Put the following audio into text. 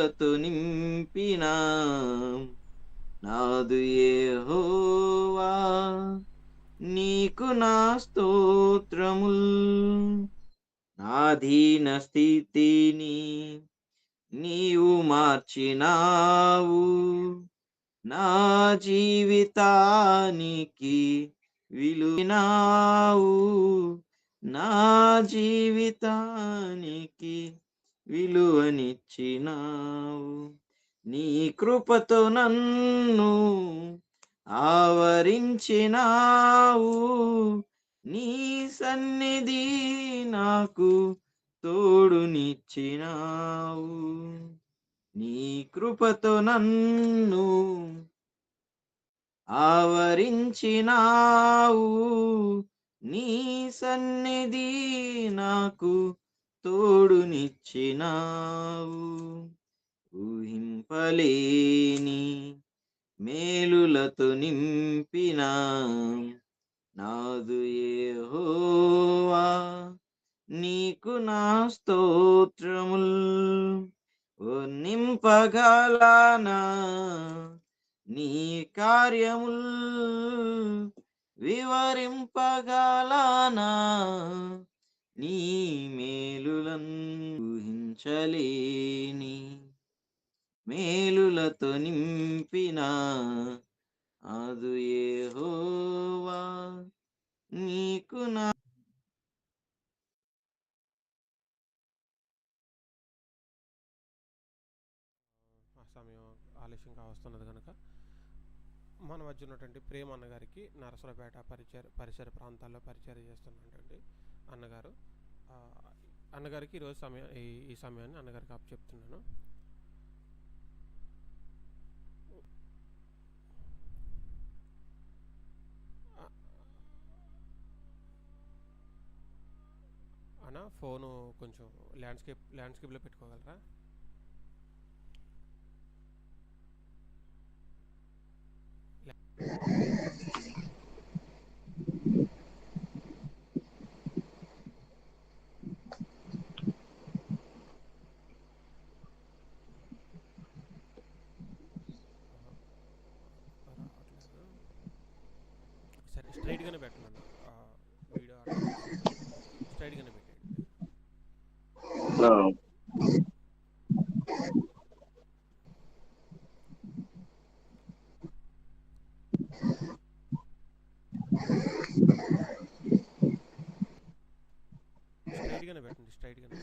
కృపలతో నింపిన నాదు హోవా నీకు నా స్తోత్రముల్. నాధీన స్థితిని నీవు మార్చినావు. నా జీవితానికి విలువినావు. నా జీవితానికి విలువనిచ్చినావు. నీ కృపతో నన్ను ఆవరించినావు. నీ సన్నిధి నాకు తోడునిచ్చినావు. నీ కృపతో నన్ను ఆవరించినావు. నీ సన్నిధి నాకు తోడునిచ్చినావు. ఊహింపలేని మేలులతో నింపిన నాదు ఏహోవా నీకు నా స్తోత్రముల్. ఓ నింపగలనా నీ కార్యముల్. వివరింపగలనా నీ ఊహించలేని మేలులతో నింపిన అదు ఏహోవా నీకు నా సమయం ఆలస్యంగా వస్తున్నది కనుక మన మధ్య ఉన్నటువంటి ప్రేమ అన్నగారికి నరసరాపేట పరిచయ పరిసర ప్రాంతాల్లో పరిచయం చేస్తున్నటువంటి అన్నగారు అన్నగారికి ఈరోజు సమయం ఈ ఈ సమయాన్ని అన్నగారికి అప్ చెప్తున్నాను అన్న ఫోను కొంచెం ల్యాండ్స్కేప్ ల్యాండ్స్కేప్లో పెట్టుకోగలరా స్ట్రైట్గానే పెట్టండి అన్న ఆ, వీడియో స్ట్రైట్గానే పెట్టండి స్ట్రైట్గానే పెట్టండి స్ట్రైట్గానే